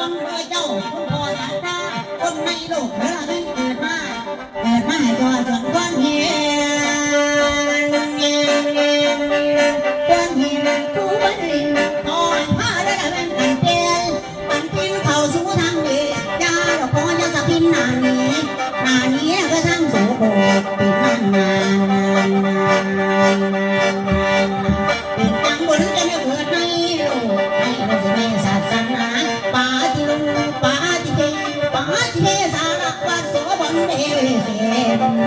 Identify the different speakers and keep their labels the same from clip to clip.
Speaker 1: ฟังเบอร์เจ้าคุณพ่อสายตาคนในโลกเวลาเป็นเ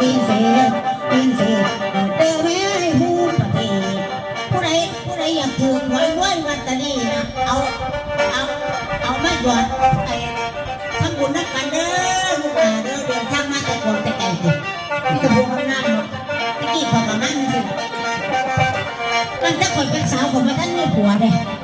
Speaker 1: วิเศษวิเศษเดินแม่ให้ผู้ปฏิผู้ใดผู้ใดอยากถูกหวยรวยวัตตนีนะเอาเอาเอาไม่หยอดไอ้ทั้งบุญนักกันเด้อลูกหลานเด้อเดินทางมาแต่คนแต่ไกลสินี่ก็พวกมันนั่งเนาะตะกี้พอกับมันสิมันถ้าคนเป็นสาวผมมาท่านไมีผัวเด้เ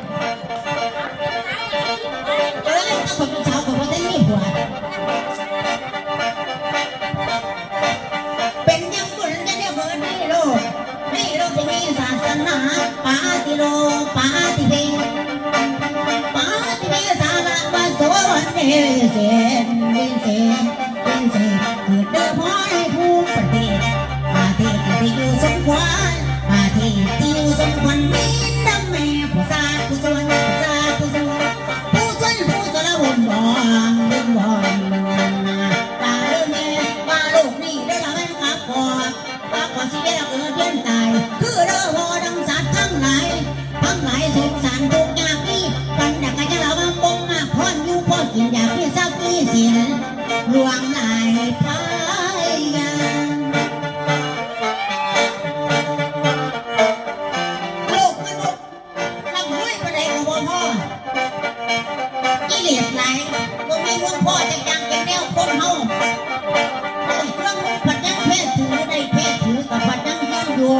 Speaker 1: ควรประเทที่อยู่สมควรมีน้ำแม่ผู้สาผู้สวนผู้สาผู้สวนผู้สวนผู้สวนวุ่นวอนวุ่นวอนนาตาเรื่องแม่ว่าลูกนี่ได้ละแม่ขับพอขับพอสิได้ละเกิดเลี้ยนตาย คือเด้อวอดังสัตว์ทั้งหลายทั้งหลายสุขสันต์ทุกยากนี่ปันดักกะจะละวังบงมาพอนอยู่พอกินอยากมีสักมีสินหลวงหลา พ่ออีเหลียดไหลบ่มีวุฒิพ่อจะงจังเป็นแนวคนเฮาได้เรื่องปัจจังเพศถือได้เพศถือกับปัจจังเงินอยู่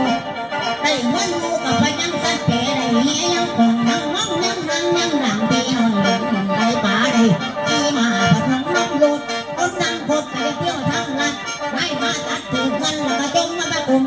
Speaker 1: ได้เงินอยู่กับปัจจังสัตว์แก่ได้เฮียังคงยังมั่งยังนั่งยังหลังที่นอนได้ป่าได้ที่มาปัะทังน้ำหยดต้นนั่งพบไปเที่ยวทั้งลัดได้มาตัดถือเงินแล้วก็จมมาประกุม